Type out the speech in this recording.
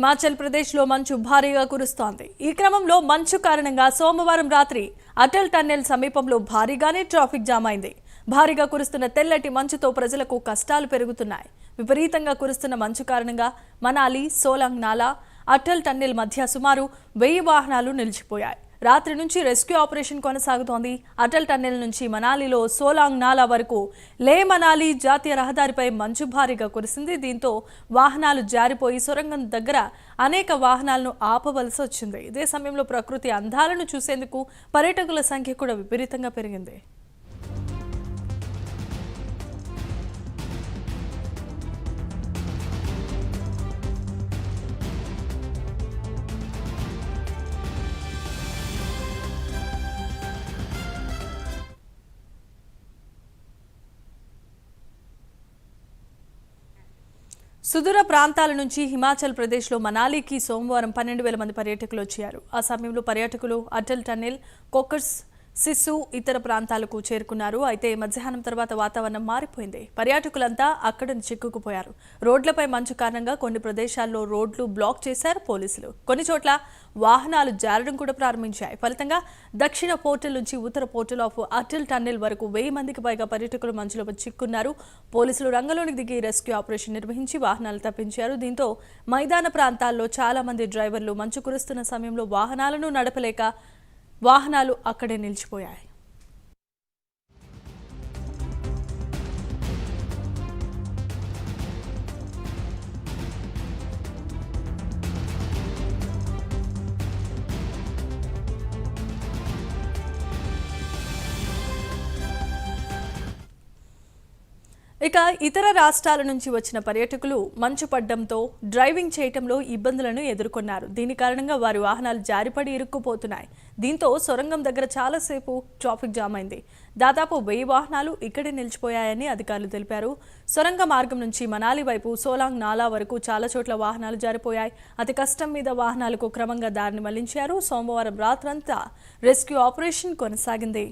హిమాచల్ ప్రదేశ్లో మంచు భారీగా కురుస్తోంది. ఈ క్రమంలో మంచు కారణంగా సోమవారం రాత్రి అటల్ టన్నెల్ సమీపంలో భారీగానే ట్రాఫిక్ జామ్ అయింది. భారీగా కురుస్తున్న తెల్లటి మంచుతో ప్రజలకు కష్టాలు పెరుగుతున్నాయి. విపరీతంగా కురుస్తున్న మంచు కారణంగా మనాలి సోలాంగ్ నాలా అటల్ టన్నెల్ మధ్య సుమారు వెయ్యి వాహనాలు నిలిచిపోయాయి. రాత్రి నుంచి రెస్క్యూ ఆపరేషన్ కొనసాగుతోంది. అటల్ టన్నెల్ నుంచి మనాలిలో సోలాంగ్ నాలా వరకు లే మనాలి జాతీయ రహదారిపై మంచు భారీగా కురిసింది. దీంతో వాహనాలు జారిపోయి సొరంగం దగ్గర అనేక వాహనాలను ఆపవలసి వచ్చింది. ఇదే సమయంలో ప్రకృతి అందాలను చూసేందుకు పర్యాటకుల సంఖ్య కూడా విపరీతంగా పెరిగింది. సుదూర ప్రాంతాల నుంచి హిమాచల్ ప్రదేశ్లో మనాలికి సోమవారం పన్నెండు వేల మంది పర్యాటకులు వచ్చారు. ఆ సమయంలో పర్యాటకులు అటల్ టన్నెల్ కోకర్స్ సిస్సు ఇతర ప్రాంతాలకు చేరుకున్నారు. అయితే మధ్యాహ్నం తర్వాత వాతావరణం మారిపోయింది. పర్యాటకులంతా అక్కడ చిక్కుకుపోయారు. రోడ్లపై మంచు కారణంగా కొన్ని ప్రదేశాల్లో రోడ్లు బ్లాక్ చేశారు పోలీసులు. కొన్ని చోట్ల వాహనాలు జారడం కూడా ప్రారంభించాయి. ఫలితంగా దక్షిణ పోర్టల్ నుంచి ఉత్తర పోర్టల్ ఆఫ్ అటల్ టన్నెల్ వరకు వెయ్యి మందికి పైగా పర్యాటకులు మంచులో చిక్కున్నారు. పోలీసులు రంగంలోకి దిగి రెస్క్యూ ఆపరేషన్ నిర్వహించి వాహనాలు తప్పించారు. దీంతో మైదాన ప్రాంతాల్లో చాలా మంది డ్రైవర్లు మంచు కురుస్తున్న సమయంలో వాహనాలను నడపలేక వాహనాలు అక్కడే నిలిచిపోయాయి. ఇక ఇతర రాష్ట్రాల నుంచి వచ్చిన పర్యాటకులు మంచు పడ్డంతో డ్రైవింగ్ చేయటంలో ఇబ్బందులను ఎదుర్కొన్నారు. దీని కారణంగా వారి వాహనాలు జారిపడి ఇరుక్కుపోతున్నాయి. దీంతో సొరంగం దగ్గర చాలాసేపు ట్రాఫిక్ జామ్ అయింది. దాదాపు వెయ్యి వాహనాలు ఇక్కడే నిలిచిపోయాయని అధికారులు తెలిపారు. సొరంగ మార్గం నుంచి మనాలి వైపు సోలాంగ్ నాలా వరకు చాలా చోట్ల వాహనాలు జారిపోయాయి. అతి కష్టం మీద వాహనాలకు క్రమంగా దారిని మళ్ళించారు. సోమవారం రాత్రంతా రెస్క్యూ ఆపరేషన్ కొనసాగింది.